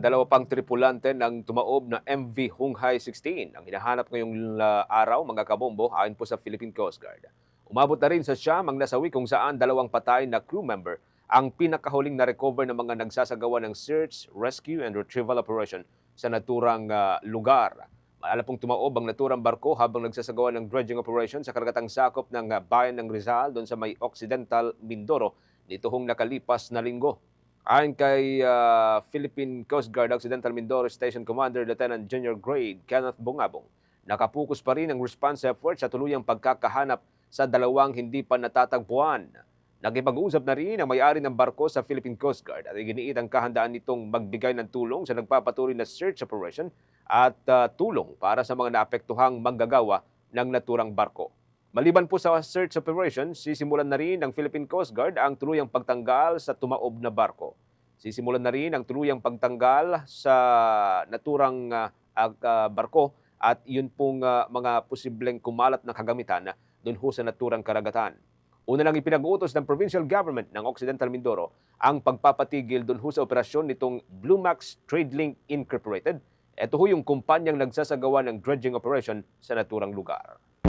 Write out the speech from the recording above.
Dalawa pang tripulante ng tumaob na MV Hunghai 16 ang hinahanap ngayong uh, araw mga kabombo ayon po sa Philippine Coast Guard. Umabot na rin sa Siam ang nasawi kung saan dalawang patay na crew member ang pinakahuling na-recover ng mga nagsasagawa ng search, rescue, and retrieval operation sa naturang uh, lugar. Maalala pong tumaob ang naturang barko habang nagsasagawa ng dredging operation sa karagatang sakop ng uh, bayan ng Rizal doon sa may Occidental Mindoro nitong nakalipas na linggo. Ayon kay uh, Philippine Coast Guard Occidental Mindoro Station Commander Lieutenant Junior Grade Kenneth Bungabong, nakapokus pa rin ang response effort sa tuluyang pagkakahanap sa dalawang hindi pa natatagpuan. Nagipag-usap na rin ang may-ari ng barko sa Philippine Coast Guard at iginiit ang kahandaan nitong magbigay ng tulong sa nagpapatuloy na search operation at uh, tulong para sa mga naapektuhang manggagawa ng naturang barko. Maliban po sa search operation, sisimulan na rin ng Philippine Coast Guard ang tuluyang pagtanggal sa tumaob na barko. Sisimulan na rin ang tuluyang pagtanggal sa naturang uh, uh, barko at yun pong uh, mga posibleng kumalat na kagamitan doon ho sa naturang karagatan. Una lang ipinag-uutos ng provincial government ng Occidental Mindoro ang pagpapatigil doon ho sa operasyon nitong Blue Max Trade Link Incorporated. Ito ho yung kumpanyang nagsasagawa ng dredging operation sa naturang lugar.